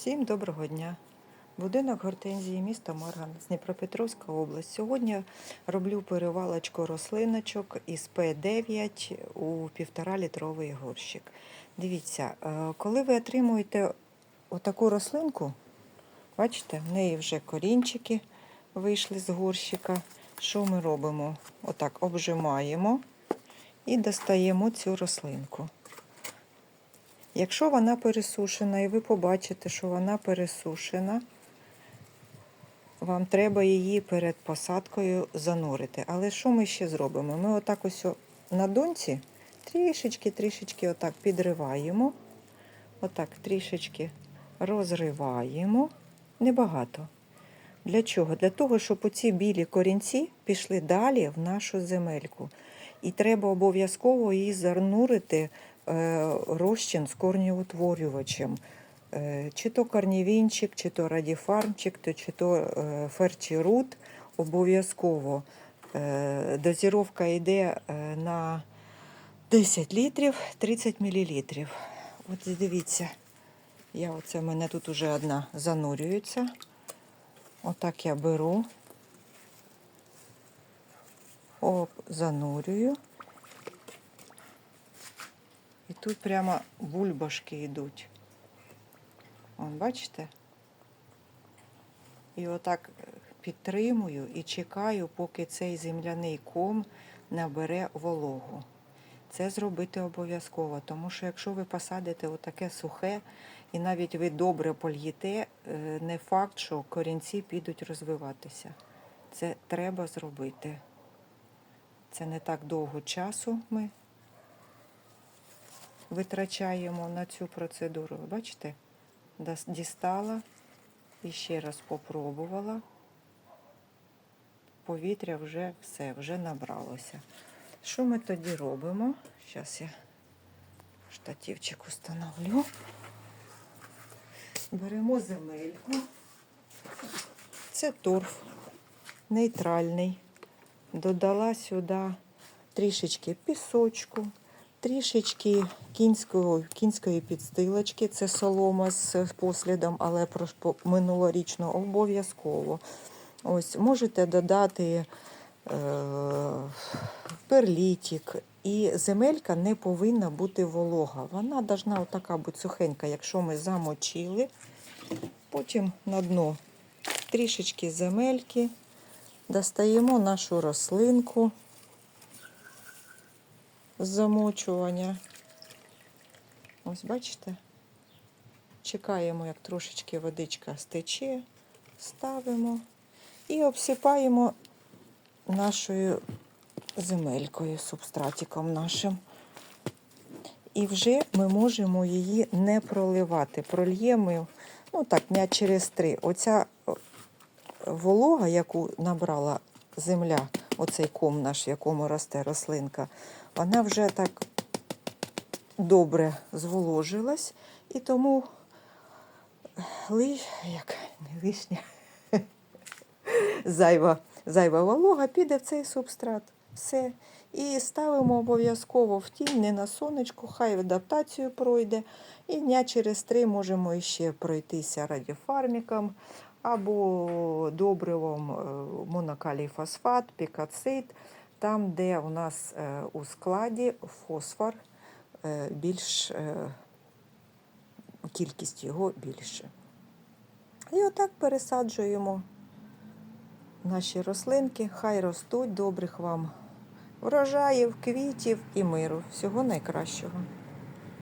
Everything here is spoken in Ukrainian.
Всім доброго дня. Будинок гортензії міста Марган, Дніпропетровська область. Сьогодні роблю перевалочку рослиночок із П9 у півтора літровий горщик. Дивіться, е, коли ви отримуєте отаку рослинку, бачите, в неї вже корінчики вийшли з горщика. Що ми робимо? Отак обжимаємо і достаємо цю рослинку. Якщо вона пересушена, і ви побачите, що вона пересушена, вам треба її перед посадкою занурити. Але що ми ще зробимо? Ми отак ось на донці трішечки-трішечки отак підриваємо, отак трішечки розриваємо, небагато. Для чого? Для того, щоб оці білі корінці пішли далі в нашу земельку. І треба обов'язково її занурити розчин з корнеутворювачем. Е, Чи то корнівінчик, чи то радіфармчик, чи то е, ферчірут. Обов'язково Е, дозіровка йде е, на 10 літрів 30 мл. От дивіться, я оце в мене тут уже одна занурюється. Отак я беру, оп, занурюю. Тут прямо бульбашки йдуть. Вон, бачите? І отак підтримую і чекаю, поки цей земляний ком набере вологу. Це зробити обов'язково, тому що якщо ви посадите отаке сухе, і навіть ви добре польєте, е, не факт, що корінці підуть розвиватися. Це треба зробити. Це не так довго часу ми витрачаємо на цю процедуру. Бачите? Дістала і ще раз попробувала. Повітря вже все, вже набралося. Що ми тоді робимо? Зараз я штативчик установлю. Беремо земельку. Це торф нейтральний. Додала сюди трішечки пісочку, трішечки кінської, кінської підстилочки. Це солома з послідом, але минулорічно обов'язково. Ось можете додати е, перлітик. І земелька не повинна бути волога. Вона повинна отака бути сухенька, якщо ми замочили. Потім на дно трішечки земельки. Достаємо нашу рослинку замочування. Ось бачите? Чекаємо, як трошечки водичка стече, ставимо і обсипаємо нашою земелькою, субстратиком нашим. І вже ми можемо її не проливати. Прольємо ну так, дня через три. Оця волога, яку набрала земля, оцей ком наш, в якому росте рослинка, вона вже так добре зволожилась. І тому ли, як не лишня, зайва, зайва волога піде в цей субстрат. Все. І ставимо обов'язково в тінь, не на сонечку, хай адаптацію пройде. І дня через три можемо ще пройтися радіофарміком або добривом е, монокалій фосфат, пікацит, там, де у нас е, у складі фосфор е, більш е, кількість його більше. І отак пересаджуємо наші рослинки, хай ростуть, добрих вам врожаїв, квітів і миру. Всього найкращого.